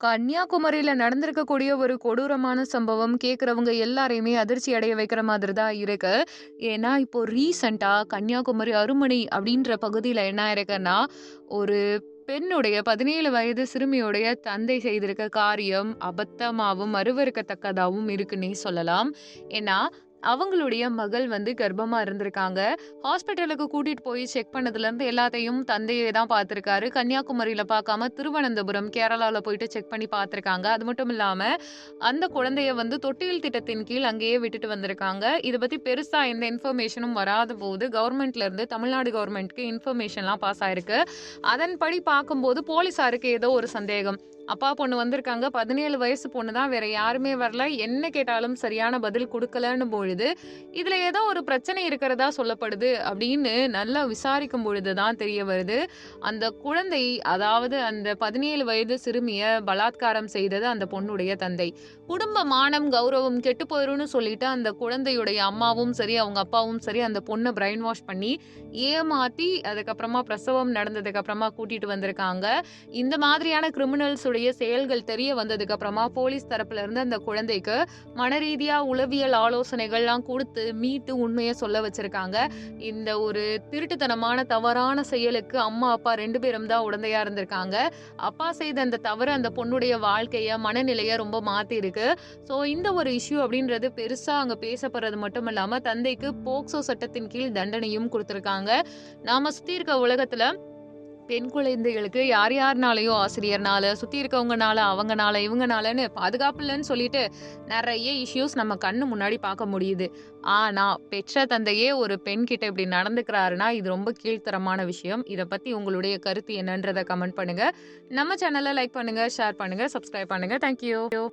கன்னியாகுமரியில நடந்திருக்கக்கூடிய ஒரு கொடூரமான சம்பவம் கேட்குறவங்க எல்லாரையுமே அதிர்ச்சி அடைய வைக்கிற மாதிரி தான் இருக்கு. ஏன்னா, இப்போ ரீசென்ட்டா கன்னியாகுமரி அருமனை அப்படின்ற பகுதியில என்ன இருக்குன்னா ஒரு பெண்ணுடைய 17 வயது சிறுமியுடைய தந்தை செய்திருக்க காரியம் அபத்தமாகவும் அருவருக்கத்தக்கதாவும் இருக்குன்னே சொல்லலாம். ஏன்னா, அவங்களுடைய மகள் வந்து கர்ப்பமாக இருந்திருக்காங்க. ஹாஸ்பிட்டலுக்கு கூட்டிட்டு போய் செக் பண்ணதுலேருந்து எல்லாத்தையும் தந்தையே தான் பார்த்துருக்காரு. கன்னியாகுமரியில் பார்க்காம திருவனந்தபுரம், கேரளாவில் போயிட்டு செக் பண்ணி பார்த்துருக்காங்க. அது மட்டும் இல்லாமல் அந்த குழந்தைய வந்து தொட்டியல் திட்டத்தின் கீழ் அங்கேயே விட்டுட்டு வந்திருக்காங்க. இதை பற்றி பெருசாக எந்த இன்ஃபர்மேஷனும் வராத போது கவர்மெண்ட்லேருந்து தமிழ்நாடு கவர்மெண்ட்க்கு இன்ஃபர்மேஷன்லாம் பாஸ் ஆயிருக்கு. அதன்படி பார்க்கும்போது போலீஸாருக்கு ஏதோ ஒரு சந்தேகம். அப்பா, பொண்ணு வந்திருக்காங்க. 17 வயசு பொண்ணு தான். வேற யாருமே வரல. என்ன கேட்டாலும் சரியான பதில் கொடுக்கலன்னு பொழுது, இதுல ஏதோ ஒரு பிரச்சனை இருக்கிறதா சொல்லப்படுது அப்படின்னு நல்லா விசாரிக்கும் பொழுது தான் தெரிய வருது. அந்த குழந்தை அதாவது அந்த 17 வயது சிறுமிய பலாத்காரம் செய்தது அந்த பொண்ணுடைய தந்தை. குடும்ப மானம், கௌரவம் கெட்டு போயிரும்னு சொல்லிட்டு அந்த குழந்தையுடைய அம்மாவும் சரி, அவங்க அப்பாவும் சரி அந்த பொண்ணை பிரைன் வாஷ் பண்ணி, ஏமாத்தி அதுக்கப்புறமா பிரசவம் நடந்ததுக்கு அப்புறமா கூட்டிட்டு வந்திருக்காங்க. இந்த மாதிரியான கிரிமினல்ஸ் குழந்தையுடைய செயல்கள் தெரிய வந்ததுக்கு அப்புறமா போலீஸ் தரப்புல இருந்து அந்த குழந்தைக்கு மனரீதியா உளவியல் ஆலோசனைகள்லாம் கொடுத்து மீட்டு உண்மையை சொல்ல வச்சிருக்காங்க. இந்த ஒரு திருட்டுத்தனமான தவறான செயலுக்கு அம்மா, அப்பா ரெண்டு பேரும் தான் உடந்தையா இருந்திருக்காங்க. அப்பா செய்த அந்த தவறு அந்த பொண்ணுடைய வாழ்க்கைய, மனநிலைய ரொம்ப மாத்திருக்கு. ஸோ இந்த ஒரு இஷ்யூ அப்படின்றது பெருசா அங்க பேசப்படுறது மட்டும் இல்லாம, தந்தைக்கு போக்சோ சட்டத்தின் கீழ் தண்டனையும் கொடுத்துருக்காங்க நாம சுத்தி இருக்க உலகத்துல பெண் குழந்தைகளுக்கு யார் யாருனாலையோ ஆசிரியர்னால, சுத்தி இருக்கவங்கனால, அவங்கனால, இவங்கனாலன்னு பாதுகாப்பு இல்லைன்னு சொல்லிட்டு நிறைய இஷ்யூஸ் நம்ம கண்ணு முன்னாடி பார்க்க முடியுது. ஆனா, பெற்ற தந்தையே ஒரு பெண் கிட்ட இப்படி நடந்துக்கிறாருன்னா, இது ரொம்ப கீழ்த்தரமான விஷயம். இதை பத்தி உங்களுடைய கருத்து என்னன்றதை கமெண்ட் பண்ணுங்க. நம்ம சேனலை லைக் பண்ணுங்க, ஷேர் பண்ணுங்க, சப்ஸ்கிரைப் பண்ணுங்க. Thank you.